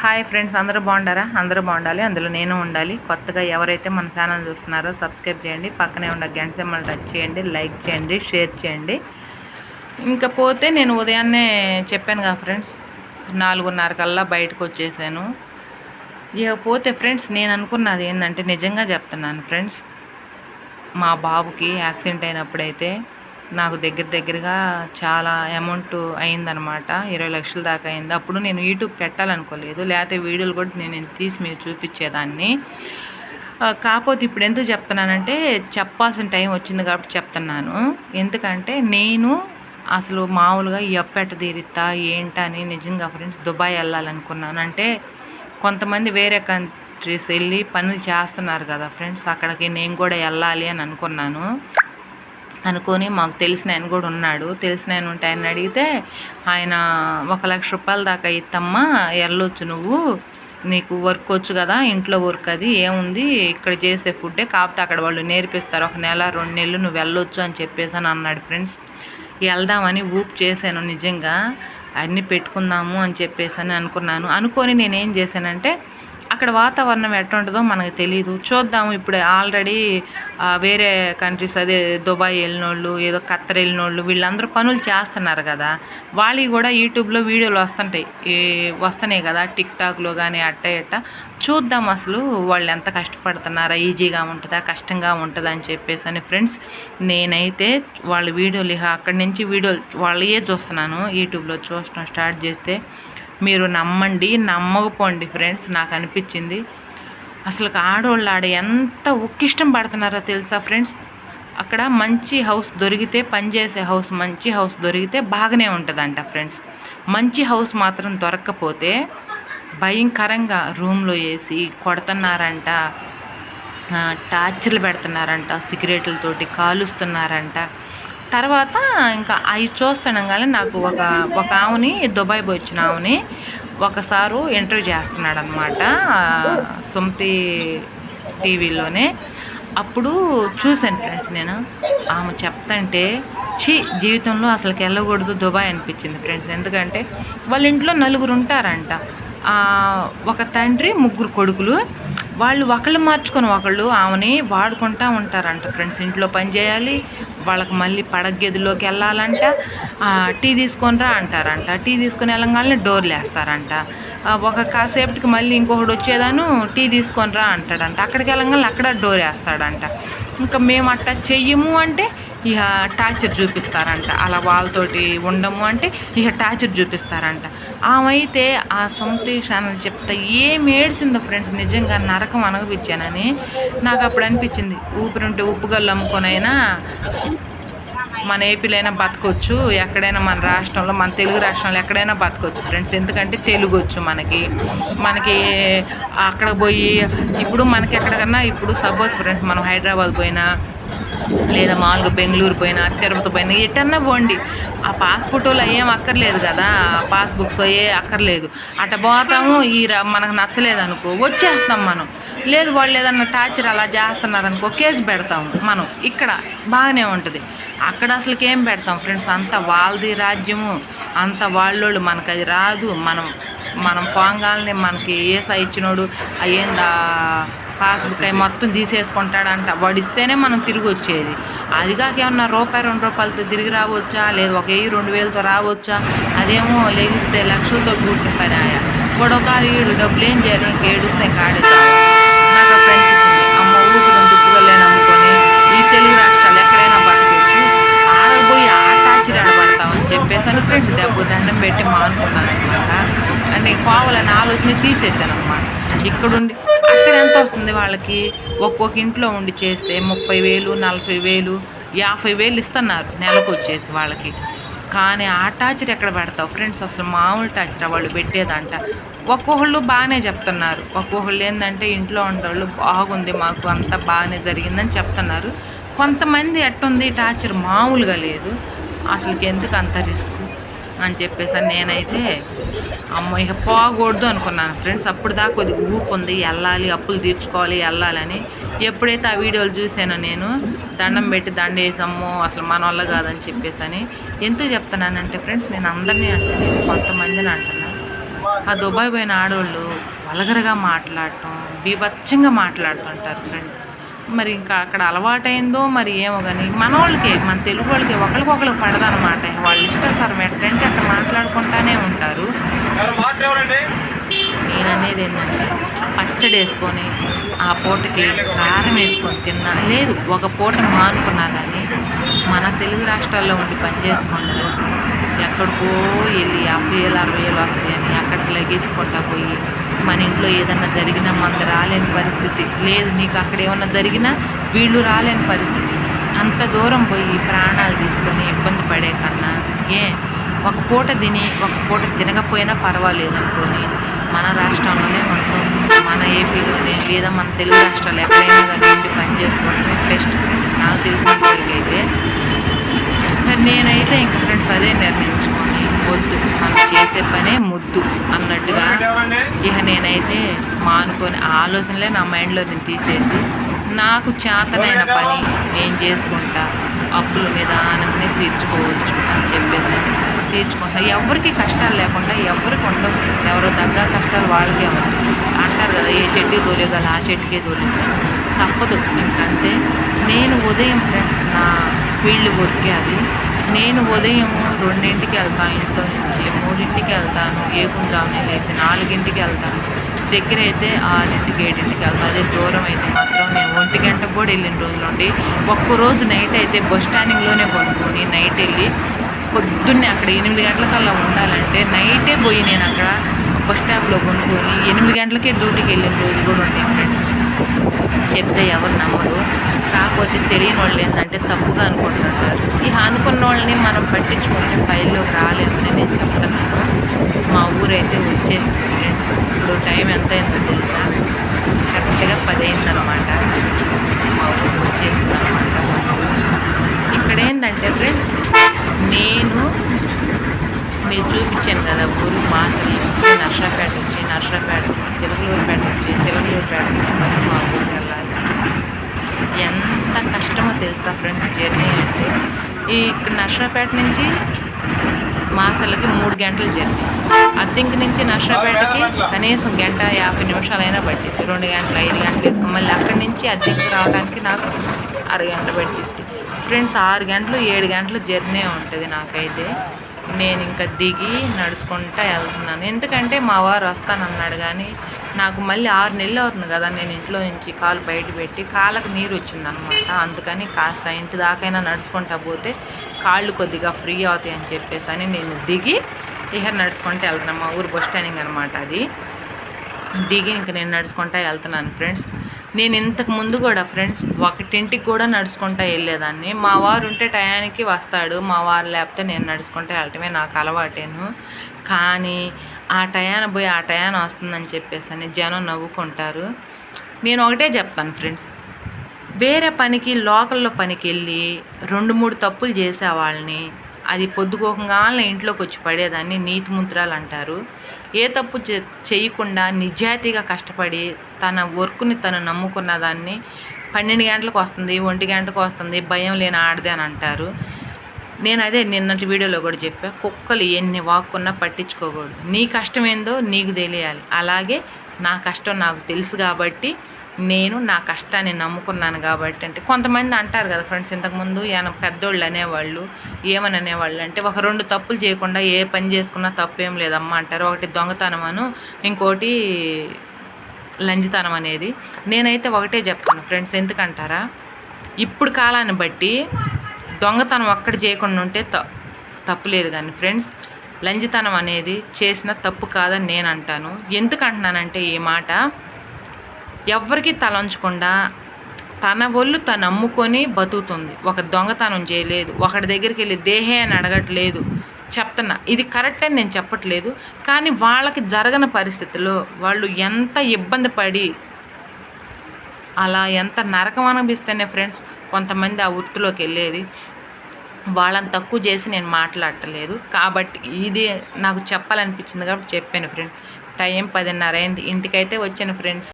Hi friends అందరూ బాగుండారా? అందరూ బాగుండాలి అందులో నేను ఉండాలి. కొత్తగా ఎవరైతే మన ఛానల్ చూస్తున్నారో సబ్స్క్రైబ్ చేయండి పక్కనే ఉన్న గంట సింబల్ టచ్ చేయండి లైక్ చేయండి షేర్ చేయండి. ఇంకా పోతే నేను ఉదయాన్నే చెప్పాను కదా ఫ్రెండ్స్ నాలుగున్నర కల్లా బయటకు వచ్చేసాను. ఇక పోతే ఫ్రెండ్స్ నేను అనుకున్నది ఏంటంటే నిజంగా చెప్తున్నాను ఫ్రెండ్స్ మా బాబుకి యాక్సిడెంట్ అయినప్పుడైతే నాకు దగ్గర దగ్గరగా చాలా అమౌంట్ అయిందనమాట ఇరవై లక్షల దాకా అయింది. అప్పుడు నేను యూట్యూబ్ పెట్టాలనుకోలేదు. లేకపోతే వీడియోలు కూడా నేను తీసి మీకు చూపించేదాన్ని. కాకపోతే ఇప్పుడు ఎందుకు చెప్తున్నానంటే చెప్పాల్సిన టైం వచ్చింది కాబట్టి చెప్తున్నాను. ఎందుకంటే నేను అసలు మామూలుగా ఈ అప్పెట తీరిస్తా ఏంటని నిజంగా ఫ్రెండ్స్ దుబాయ్ వెళ్ళాలనుకున్నాను. అంటే కొంతమంది వేరే కంట్రీస్ వెళ్ళి పనులు చేస్తున్నారు కదా ఫ్రెండ్స్ అక్కడికి నేను కూడా వెళ్ళాలి అని అనుకున్నాను. అనుకొని మాకు తెలిసిన ఆయన కూడా ఉన్నాడు. తెలిసిన ఆయన ఉంటే ఆయన అడిగితే ఆయన ఒక లక్ష రూపాయల దాకా ఇత్తమ్మా వెళ్ళొచ్చు నువ్వు. నీకు వర్క్ వచ్చు కదా ఇంట్లో వర్క్ అది ఏముంది ఇక్కడ చేసే ఫుడ్డే కాకపోతే అక్కడ వాళ్ళు నేర్పిస్తారు. ఒక నెల రెండు నెలలు నువ్వు వెళ్ళొచ్చు అని చెప్పేసి అని అన్నాడు ఫ్రెండ్స్. వెళ్దామని ఊపు చేశాను నిజంగా. అన్నీ పెట్టుకుందాము అని చెప్పేసి అని అనుకున్నాను. అనుకొని నేనేం చేశానంటే అక్కడ వాతావరణం ఎట్టుంటుందో మనకు తెలియదు చూద్దాము ఇప్పుడు ఆల్రెడీ వేరే కంట్రీస్ అదే దుబాయ్ వెళ్ళినోళ్ళు ఏదో ఖత్తర్ వెళ్ళినోళ్ళు వీళ్ళందరూ పనులు చేస్తున్నారు కదా. వాళ్ళవి కూడా యూట్యూబ్లో వీడియోలు వస్తుంటాయి. వస్తున్నాయి కదా టిక్ టాక్లో కానీ అట్ట ఇట్ట. చూద్దాం అసలు వాళ్ళు ఎంత కష్టపడుతున్నారా ఈజీగా ఉంటుందా కష్టంగా ఉంటుందా అని చెప్పేసి అని ఫ్రెండ్స్ నేనైతే వాళ్ళ వీడియోలు ఇక అక్కడి నుంచి వీడియోలు వాళ్ళయే చూస్తున్నాను. యూట్యూబ్లో చూడటం స్టార్ట్ చేస్తే మీరు నమ్మండి నమ్మకపోండి ఫ్రెండ్స్ నాకు అనిపించింది. అసలు ఆడవాళ్ళు ఆడ ఎంత ఉక్కిష్టం పడుతున్నారో తెలుసా ఫ్రెండ్స్ అక్కడ మంచి హౌస్ దొరికితే పనిచేసే హౌస్ మంచి హౌస్ దొరికితే బాగానే ఉంటుందంట ఫ్రెండ్స్ మంచి హౌస్ మాత్రం దొరక్కపోతే భయంకరంగా రూమ్లో వేసి కొడుతున్నారంట టార్చర్లు పెడుతున్నారంట సిగరెట్లతోటి కాలుస్తున్నారంట. తర్వాత ఇంకా అవి చూస్తుండగానే నాకు ఒక ఒక ఆవుని దుబాయ్ వచ్చిన ఆవుని ఒకసారి ఇంటర్వ్యూ చేస్తున్నాడు అనమాట సుమతి టీవీలోనే. అప్పుడు చూశాను ఫ్రెండ్స్ నేను ఆమె చెప్తంటే ఛీ జీవితంలో అసలుకి వెళ్ళకూడదు దుబాయ్ అనిపించింది ఫ్రెండ్స్. ఎందుకంటే వాళ్ళ ఇంట్లో నలుగురు ఉంటారంట. ఒక తండ్రి ముగ్గురు కొడుకులు వాళ్ళు ఒకళ్ళు మార్చుకొని ఒకళ్ళు ఆమెని వాడుకుంటా ఉంటారంట. ఫ్రెండ్స్ ఇంట్లో పని చేయాలి వాళ్ళకి మళ్ళీ పడగదిలోకి వెళ్ళాలంట టీ తీసుకొని రా అంటారంట. టీ తీసుకొని వెళ్ళగానే డోర్లు వేస్తారంట. ఒక కాసేపటికి మళ్ళీ ఇంకొకటి వచ్చేదాను టీ తీసుకొని రా అంటాడంట. అక్కడికి వెళ్ళగానే అక్కడ డోర్ వేస్తాడంట. ఇంకా మేము అట్టా చెయ్యము అంటే ఇక టార్చర్ చూపిస్తారంట. అలా వాళ్ళతోటి ఉండము అంటే ఇక టార్చర్ చూపిస్తారంట. ఆమె అయితే ఆ సొంత ఛానల్ చెప్తా ఏం ఏడ్చిందో ఫ్రెండ్స్ నిజంగా నరకం అనగపిచ్చానని నాకు అప్పుడు అనిపించింది. ఊపిరుంటే ఉప్పుగల్లు అమ్ముకొనైనా మన ఏపీలో అయినా బతకొచ్చు ఎక్కడైనా మన రాష్ట్రంలో మన తెలుగు రాష్ట్రంలో ఎక్కడైనా బతకొచ్చు ఫ్రెండ్స్. ఎందుకంటే తెలుగు వచ్చు మనకి. మనకి అక్కడ పోయి ఇప్పుడు మనకి ఎక్కడికన్నా ఇప్పుడు సపోజ్ ఫ్రెండ్స్ మనం హైదరాబాద్ పోయినా లేదా మామూలుగా బెంగళూరు పోయినా తిరుపతి పోయినా ఎటన్నా పోండి. ఆ పాస్పోర్ట్ వాళ్ళు ఏం అక్కర్లేదు కదా. పాస్బుక్స్ ఏ అక్కర్లేదు. అట్ట పోతాము ఈ ర- మనకు నచ్చలేదు అనుకో వచ్చేస్తాం మనం. లేదు వాళ్ళు ఏదన్నా టార్చర్ అలా చేస్తున్నారనుకో కేసు పెడతాము మనం. ఇక్కడ బాగానే ఉంటుంది. అక్కడ అసలుకి ఏం పెడతాం ఫ్రెండ్స్? అంత వాళ్ళది రాజ్యము అంత వాళ్ళోళ్ళు మనకు అది రాదు. మనం మనం పాంగాల్ని మనకి ఏసా ఇచ్చినోడు అయ్యేందా పాస్బుక్ అయి మొత్తం తీసేసుకుంటాడంట. వాడు ఇస్తేనే మనం తిరిగి వచ్చేది. అది కాక ఏమన్నా రూపాయి రెండు రూపాయలతో తిరిగి రావచ్చా? లేదు ఒక వెయ్యి రెండు వేలతో రావచ్చా? అదేమో లేగిస్తే లక్షలతో కూర్చుని పని వాడు ఒక ఏడు డబ్బులు ఏం చేయాలి ఏడుస్తే కాడేస్తావా నాకు అప్పుడు అమ్మ ఊపిరి దుప్పుగలే నమ్ముకొని ఈ తెలుగు రాష్ట్రాలు ఎక్కడైనా బతకొచ్చు ఆడపోయి ఆ టార్చర్ ఆడబడతామని చెప్పేసి అని ఫ్రెండ్స్ దెబ్బ దండం పెట్టి మానుకున్నాను అనమాట అంటే కావాలని ఆలోచన తీసేసాను అనమాట ఇక్కడుండి అక్కడ ఎంత వస్తుంది వాళ్ళకి? ఒక్కొక్క ఇంట్లో ఉండి చేస్తే ముప్పై వేలు నలభై వేలు యాభై వేలు ఇస్తున్నారు నెలకు వచ్చేసి వాళ్ళకి. కానీ ఆ టార్చర్ ఎక్కడ పెడతావు? ఫ్రెండ్స్ అసలు మామూలు టార్చర్ వాళ్ళు పెట్టేదంట. ఒక్కొక్కళ్ళు బాగానే చెప్తున్నారు. ఒక్కొక్కళ్ళు ఏంటంటే ఇంట్లో ఉండేవాళ్ళు బాగుంది మాకు అంతా బాగానే జరిగిందని చెప్తున్నారు. కొంతమంది ఎట్టుంది టార్చర్ మామూలుగా లేదు. అసలుకి ఎందుకు అంత రిస్క్ అని చెప్పేసి నేనైతే అమ్మ ఇక పోకూడదు అనుకున్నాను ఫ్రెండ్స్. అప్పుడు దాకా కొద్దిగా ఊపుంది వెళ్ళాలి అప్పులు తీర్చుకోవాలి వెళ్ళాలని. ఎప్పుడైతే ఆ వీడియోలు చూసానో నేను దండం పెట్టి దండ వేసాము అసలు మన వల్ల కాదని చెప్పేసి అని. ఎందుకు చెప్తున్నానంటే ఫ్రెండ్స్ నేను అందరినీ అంటున్నాను కొంతమందిని అంటాను ఆ దుబాయ్ పోయిన ఆడవాళ్ళు వలగరగా మాట్లాడటం బీభత్సంగా మాట్లాడుతుంటారు ఫ్రెండ్ మరి ఇంకా అక్కడ అలవాటైందో మరి ఏమో కానీ మన వాళ్ళకి మన తెలుగు వాళ్ళకి ఒకరికొకరికి పడదనమాట వాళ్ళు ఇష్టాసారం ఎట్టంటే అక్కడ మాట్లాడుకుంటానే ఉంటారు. నేను అనేది ఏంటంటే పచ్చడి వేసుకొని ఆ పూటకి కారం వేసుకొని తిన్నా. లేదు ఒక పూట మానుకున్నా కానీ మన తెలుగు రాష్ట్రాల్లో ఉండి పని ఎక్కడికో వెళ్ళి యాభై వేలు అరవై వేలు వస్తాయని నాకు లగేజ్ పోయి మన ఇంట్లో ఏదన్నా జరిగినా మనకు రాలేని పరిస్థితి. లేదు నీకు అక్కడ ఏమన్నా జరిగినా వీళ్ళు రాలేని పరిస్థితి. అంత దూరం పోయి ప్రాణాలు తీసుకొని ఇబ్బంది పడే కన్నా ఏ ఒక పూట తిని ఒక పూట తినకపోయినా పర్వాలేదు అనుకొని మన రాష్ట్రంలోనే మనకు మన ఏపీలోనే లేదా మన తెలుగు రాష్ట్రాలు ఎక్కడైనా కానీ పని చేసుకోవడమే బెస్ట్ ఫ్రెండ్స్ నాకు తెలిసిన అయితే నేనైతే ఇంకా ఫ్రెండ్స్ అదే నిర్ణయించుకున్నాను వద్దు మనం చేసే పనే ముద్దు అన్నట్టుగా ఇక నేనైతే మానుకొని ఆలోచనలే నా మైండ్లో నేను తీసేసి నాకు చేతనైన పని నేను చేసుకుంటా. అప్పులు నిదానంగానే తీర్చుకోవచ్చు అని చెప్పేసి తీర్చుకుంటా. ఎవరికి కష్టాలు లేకుండా ఎవరికి ఉండవు ఎవరు తగ్గ కష్టాలు వాళ్ళకే ఉంటాయి అంటారు కదా ఏ చెట్టుకి తోలేగల ఆ చెట్టుకే తోలేగల తప్పదు. ఎందుకంటే నేను ఉదయం ఫ్రెండ్స్ నా ఫీల్డ్ వర్కే అది. నేను ఉదయం రెండింటికి వెళ్తాను ఇంట్లో నుంచి మూడింటికి వెళ్తాను ఏకుంజామునే లేచి నాలుగింటికి వెళ్తాను. దగ్గర అయితే ఆరింటికి ఏడింటికి వెళ్తాను అదే దూరం అయితే మాత్రం నేను ఒంటి గంటకు కూడా వెళ్ళిన రోజులు ఉండి ఒక్కరోజు నైట్ అయితే బస్ స్టాండింగ్లోనే పడుకొని నైట్ వెళ్ళి పొద్దున్నే అక్కడ ఎనిమిది గంటలకల్లా ఉండాలంటే నైటే పోయి నేను అక్కడ బస్ స్టాప్లో కొనుక్కొని ఎనిమిది గంటలకే డ్యూటీకి వెళ్ళిన రోజు కూడా ఉంటాయి ఫ్రెండ్స్ చెప్తే ఎవరు నమ్మరు. కాకపోతే తెలియని వాళ్ళు ఏంటంటే తప్పుగా అనుకుంటుంటారు. ఈ అనుకున్న వాళ్ళని మనం పట్టించుకుంటే ఫైల్లోకి రాలేమని నేను చెప్తున్నాను. మా ఊరైతే వచ్చేసింది ఫ్రెండ్స్. ఇప్పుడు టైం ఎంత అయిందో తెలుసా? కరెక్ట్గా పది అయిందనమాట మా ఊరికి వచ్చేసింది అనమాట బస్సు. ఇక్కడ ఏంటంటే ఫ్రెండ్స్ నేను మీరు చూపించాను కదా ఊరు మాసలి నుంచి నర్సరాపేట నుంచి నర్సరాపేట నుంచి చిలకలూరుపేట నుంచి చిలకలూరుపేట నుంచి మళ్ళీ మా ఊరికి ఎంత కష్టమో తెలుసా ఫ్రెండ్స్ జర్నీ అంటే. ఈ నర్సరాపేట నుంచి మాసలకి మూడు గంటలు జర్నీ అద్దెంకి నుంచి నర్సరాపేటకి కనీసం గంట యాభై నిమిషాలైనా పట్టింది రెండు గంటలు ఐదు గంటలు వేసుకుని మళ్ళీ అక్కడి నుంచి అద్దెంకి రావడానికి నాకు అరగంట పట్టింది ఫ్రెండ్స్ ఆరు గంటలు ఏడు గంటలు జర్నీ ఉంటుంది నాకైతే. నేను ఇంకా దిగి నడుచుకుంటా వెళ్తున్నాను. ఎందుకంటే మా వారు వస్తానన్నాడు కానీ నాకు మళ్ళీ ఆరు నెలలు అవుతుంది కదా నేను ఇంట్లో నుంచి కాలు బయట పెట్టి కాళ్ళకు నీరు వచ్చిందనమాట అందుకని కాస్త ఇంటి దాకైనా నడుచుకుంటా పోతే కాళ్ళు కొద్దిగా ఫ్రీ అవుతాయి అని చెప్పేసి అని నేను దిగి ఇక నడుచుకుంటూ వెళ్తున్నాను మా ఊరు బస్ స్టాండింగ్ అనమాట అది. దిగి ఇంక నేను నడుచుకుంటా వెళ్తున్నాను ఫ్రెండ్స్. నేను ఇంతకు ముందు కూడా ఫ్రెండ్స్ ఒకటింటికి కూడా నడుచుకుంటా వెళ్ళేదాన్ని. మా వారు ఉంటే టయానికి వస్తాడు. మా వారు లేకపోతే నేను నడుచుకుంటా వెళ్ళటమే నాకు అలవాటేను. కానీ ఆ టయాన పోయి ఆ టయాన వస్తుందని చెప్పేసి అని జనం నవ్వుకుంటారు. నేను ఒకటే చెప్తాను ఫ్రెండ్స్. వేరే పనికి లోకల్లో పనికి వెళ్ళి రెండు మూడు తప్పులు చేసే వాళ్ళని అది పొద్దుకోకంగానే ఇంట్లోకి వచ్చి పడేదాన్ని నీతి ముద్రాలు అంటారు. ఏ తప్పు చేయకుండా నిజాయితీగా కష్టపడి తన వర్క్ని తను నమ్ముకున్న దాన్ని పన్నెండు గంటలకు వస్తుంది ఒంటి గంటకు వస్తుంది భయం లేని ఆడదే అని అంటారు. నేను అదే నిన్నటి వీడియోలో కూడా చెప్పా కుక్కలు ఎన్ని వాక్కున్నా పట్టించుకోకూడదు. నీ కష్టం ఏందో నీకు తెలియాలి. అలాగే నా కష్టం నాకు తెలుసు కాబట్టి నేను నా కష్టాన్ని నమ్ముకున్నాను కాబట్టి అంటే కొంతమంది అంటారు కదా ఫ్రెండ్స్ ఇంతకుముందు ఆయన పెద్దోళ్ళు అనేవాళ్ళు ఏమని అనేవాళ్ళు అంటే ఒక రెండు తప్పులు చేయకుండా ఏ పని చేసుకున్నా తప్పేం లేదమ్మా అంటారు. ఒకటి దొంగతనం అను ఇంకోటి లంజితనం అనేది. నేనైతే ఒకటే చెప్తాను ఫ్రెండ్స్ ఎందుకంటారా? ఇప్పుడు కాలాన్ని బట్టి దొంగతనం ఒక్కడ చేయకుండా ఉంటే త తప్పు లేదు కానీ ఫ్రెండ్స్ లంచితనం అనేది చేసిన తప్పు కాదని నేను అంటాను. ఎందుకు అంటున్నానంటే ఈ మాట ఎవ్వరికి తలంచకుండా తన ఒళ్ళు తను అమ్ముకొని బతుకుతుంది. ఒక దొంగతనం చేయలేదు ఒకటి దగ్గరికి వెళ్ళి దేహే అని అడగట్లేదు చెప్తున్నా. ఇది కరెక్ట్ అని నేను చెప్పట్లేదు కానీ వాళ్ళకి జరగని పరిస్థితిలో వాళ్ళు ఎంత ఇబ్బంది పడి అలా ఎంత నరకం అనిపిస్తేనే ఫ్రెండ్స్ కొంతమంది ఆ వృత్తిలోకి వెళ్ళేది. వాళ్ళని తక్కువ చేసి నేను మాట్లాడటలేదు. కాబట్టి ఇది నాకు చెప్పాలనిపించింది కాబట్టి చెప్పాను ఫ్రెండ్స్ టైం పదిన్నర అయింది. ఇంటికైతే వచ్చాను ఫ్రెండ్స్